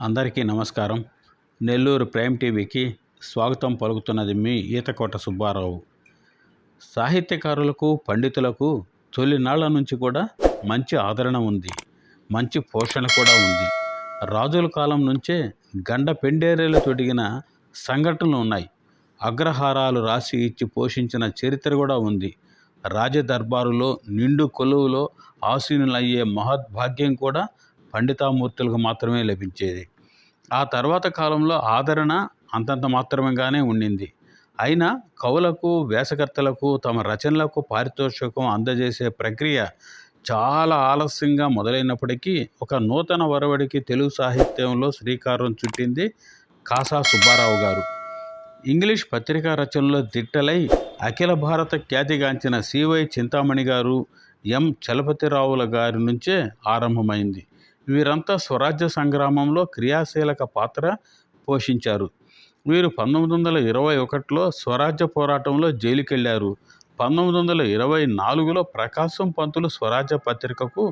అందరికీ నమస్కారం. నెల్లూరు ప్రైమ్ టీవీకి స్వాగతం పలుకుతున్నది మీ ఈతకోట సుబ్బారావు. సాహిత్యకారులకు పండితులకు తొలినాళ్ళ నుంచి కూడా మంచి ఆదరణ ఉంది. మంచి పోషణ కూడా ఉంది. రాజుల కాలం నుంచే గండ పెండేరేలు తొడిగిన సంఘటనలు ఉన్నాయి. అగ్రహారాలు రాసి ఇచ్చి పోషించిన చరిత్ర కూడా ఉంది. రాజదర్బారులో నిండు కొలువులో ఆసీనులయ్యే మహద్భాగ్యం కూడా పండితామూర్తులకు మాత్రమే లభించేది. ఆ తర్వాత కాలంలో ఆదరణ అంతంత మాత్రమేగానే ఉండింది. అయినా కవులకు వ్యాసకర్తలకు తమ రచనలకు పారితోషికం అందజేసే ప్రక్రియ చాలా ఆలస్యంగా మొదలైనప్పటికీ ఒక నూతన వరవడికి తెలుగు సాహిత్యంలో శ్రీకారం చుట్టింది కాసా సుబ్బారావు గారు. ఇంగ్లీష్ పత్రికా రచనలో దిట్టలై అఖిల భారత ఖ్యాతిగాంచిన సివై చింతామణి గారు ఎం చలపతిరావుల గారి నుంచే ఆరంభమైంది. వీరంతా స్వరాజ్య సంగ్రామంలో క్రియాశీలక పాత్ర పోషించారు. వీరు పంతొమ్మిది వందల ఇరవై ఒకటిలో స్వరాజ్య పోరాటంలో జైలుకెళ్ళారు. పంతొమ్మిది వందల ఇరవై నాలుగులో ప్రకాశం పంతులు స్వరాజ్య పత్రికకు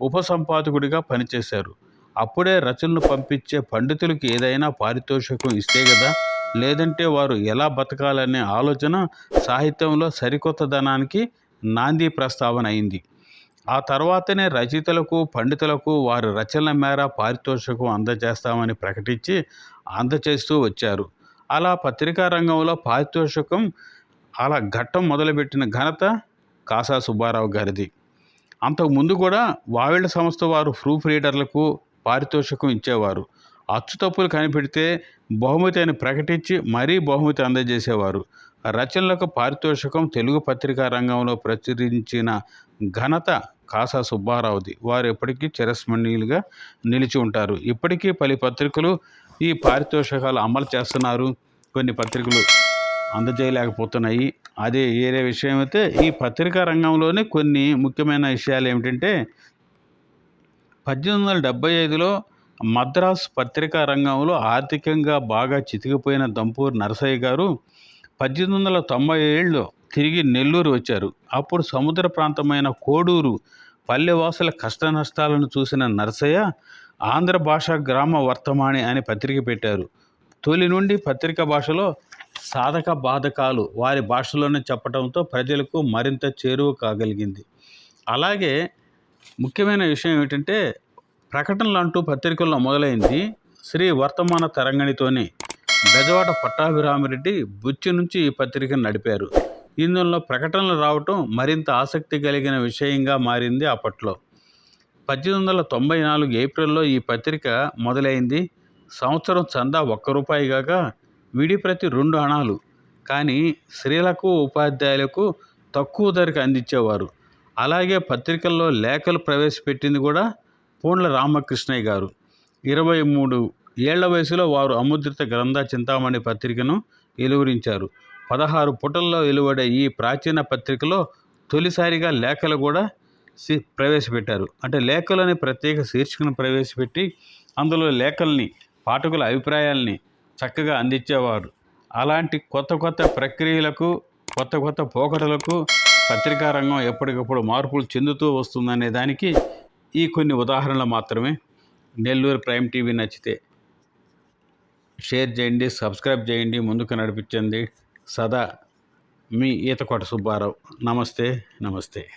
ఉపసంపాదకుడిగా పనిచేశారు. అప్పుడే రచనలు పంపించే పండితులకి ఏదైనా పారితోషికం ఇస్తే కదా లేదంటే వారు ఎలా బతకాలనే ఆలోచన సాహిత్యంలో సరికొత్తదనానికి నాంది ప్రస్తావన అయింది. ఆ తర్వాతనే రచయితలకు పండితులకు వారి రచనల మేర పారితోషికం అందజేస్తామని ప్రకటించి అందచేస్తూ వచ్చారు. అలా పత్రికా రంగంలో పారితోషికం అలా ఘట్టం మొదలుపెట్టిన ఘనత కాసా సుబ్బారావు గారిది. అంతకుముందు కూడా వావిళ్ళ సంస్థ వారు ప్రూఫ్ రీడర్లకు పారితోషికం ఇచ్చేవారు. అచ్చు తప్పులు కనిపెడితే బహుమతి అని ప్రకటించి మరీ బహుమతి అందజేసేవారు. రచనలకు పారితోషికం తెలుగు పత్రికా రంగంలో ప్రచురించిన ఘనత కాసా సుబ్బారావుది. వారు ఎప్పటికీ చిరస్మరణీయులుగా నిలిచి ఉంటారు. ఇప్పటికీ పలు పత్రికలు ఈ పారితోషికాలు అమలు చేస్తున్నారు. కొన్ని పత్రికలు అందజేయలేకపోతున్నాయి. అదే ఏరే విషయం అయితే ఈ పత్రికా రంగంలోనే కొన్ని ముఖ్యమైన విషయాలు ఏమిటంటే పద్దెనిమిది వందల డెబ్బై ఐదులో మద్రాస్ పత్రికా రంగంలో ఆర్థికంగా బాగా చితికిపోయిన దంపూర్ నరసయ్య గారు పద్దెనిమిది వందల తొంభై ఏళ్ళలో తిరిగి నెల్లూరు వచ్చారు. అప్పుడు సముద్ర ప్రాంతమైన కోడూరు పల్లెవాసుల కష్టనష్టాలను చూసిన నరసయ్య ఆంధ్ర భాష గ్రామ వర్తమాని అని పత్రిక పెట్టారు. తొలి నుండి పత్రిక భాషలో సాధక బాధకాలు వారి భాషలోనే చెప్పడంతో ప్రజలకు మరింత చేరువ కాగలిగింది. అలాగే ముఖ్యమైన విషయం ఏమిటంటే ప్రకటనలు అంటూ పత్రికల్లో మొదలైంది శ్రీ వర్తమాన తరంగణితోనే. బెజవాడ పట్టాభిరామిరెడ్డి బుచ్చి నుంచి ఈ పత్రికను నడిపారు. ఇందులో ప్రకటనలు రావటం మరింత ఆసక్తి కలిగిన విషయంగా మారింది అప్పట్లో. పద్దెనిమిది వందల తొంభై నాలుగు ఏప్రిల్లో ఈ పత్రిక మొదలైంది. సంవత్సరం చందా ఒక్క రూపాయి కాక విడి ప్రతి రెండు అణాలు. కానీ స్త్రీలకు ఉపాధ్యాయులకు తక్కువ ధరకు అందించేవారు. అలాగే పత్రికల్లో లేఖలు ప్రవేశపెట్టింది కూడా పూండ్ల రామకృష్ణయ్య గారు. ఇరవై మూడు ఏళ్ళ వయసులో వారు అముద్రిత గ్రంథ చింతామణి పత్రికను వెలువరించారు. పదహారు పుటల్లో వెలువడే ఈ ప్రాచీన పత్రికలో తొలిసారిగా లేఖలు కూడా ప్రవేశపెట్టారు. అంటే లేఖలని ప్రత్యేక శీర్షికను ప్రవేశపెట్టి అందులో లేఖల్ని పాఠకుల అభిప్రాయాల్ని చక్కగా అందించేవారు. అలాంటి కొత్త కొత్త ప్రక్రియలకు కొత్త కొత్త పోకడలకు పత్రికా రంగం ఎప్పటికప్పుడు మార్పులు చెందుతూ వస్తుందనే దానికి ఈ కొన్ని ఉదాహరణలు మాత్రమే. నెల్లూరు ప్రైమ్ టీవీ నచ్చితే షేర్ చేయండి సబ్స్క్రైబ్ చేయండి ముందుకు నడిపించండి. సదా మీ ఈతకోట సుబ్బారావు. నమస్తే నమస్తే.